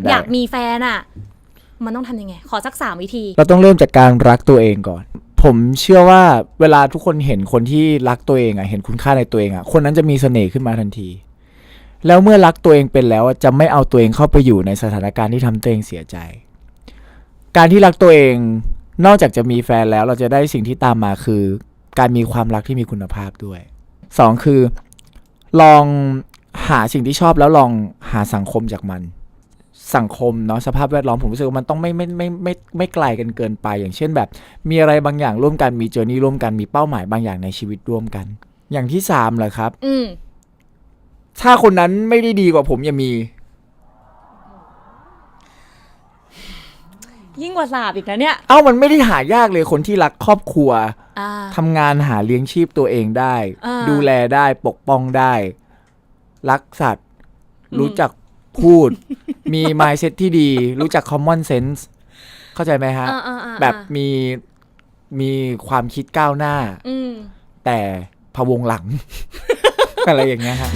ได้ อยากมีแฟนอะ มันต้องทำยังไง ขอสักสามวิธี เราต้องเริ่มจากการรักตัวเองก่อน ผมเชื่อว่าเวลาทุกคนเห็นคนที่รักตัวเองอะเห็นคุณค่าในตัวเองอะคนนั้นจะมีเสน่ห์ขึ้นมาทันที แล้วเมื่อรักตัวเองเป็นแล้วอะจะไม่เอาตัวเองเข้าไปอยู่ในสถานการณ์ที่ทำตัวเองเสียใจ การที่รักตัวเอง นอกจากจะมีแฟนแล้วเราจะได้สิ่งที่ตามมาคือ การมีความรักที่มีคุณภาพด้วยสองคือ ลองหาสิ่งที่ชอบแล้วลองหาสังคมจากมัน สังคมเนาะสภาพแวดล้อมผมรู้สึกว่ามันต้องไม่ไม่ไม่ไม่ไม่ไม่ไกลกันเกินไป อย่างเช่นแบบ มีอะไรบางอย่างร่วมกันมีเจอร์นี่ร่วมกันมีเป้าหมายบางอย่างในชีวิตร่วมกัน อย่างที่สามเหรอครับ อืมถ้าคนนั้นไม่ได้ดีกว่าผมอย่ามี ยิ่งกว่าสาบอีกนะเนี่ย เอ้ามันไม่ได้หายากเลยคนที่รักครอบครัวอ่า ทำงานหาเลี้ยงชีพตัวเองได้ อ่า ดูแลได้ปกป้องได้ รักสัตว์อืมรู้จัก พูด มี mindset ที่ดี รู้จัก common sense เข้าใจไหมฮะ อ่าอ่าอ่าแบบมีมีความคิดก้าวหน้า อืม แต่พะวงหลัง อะไรอย่างเงี้ยฮะ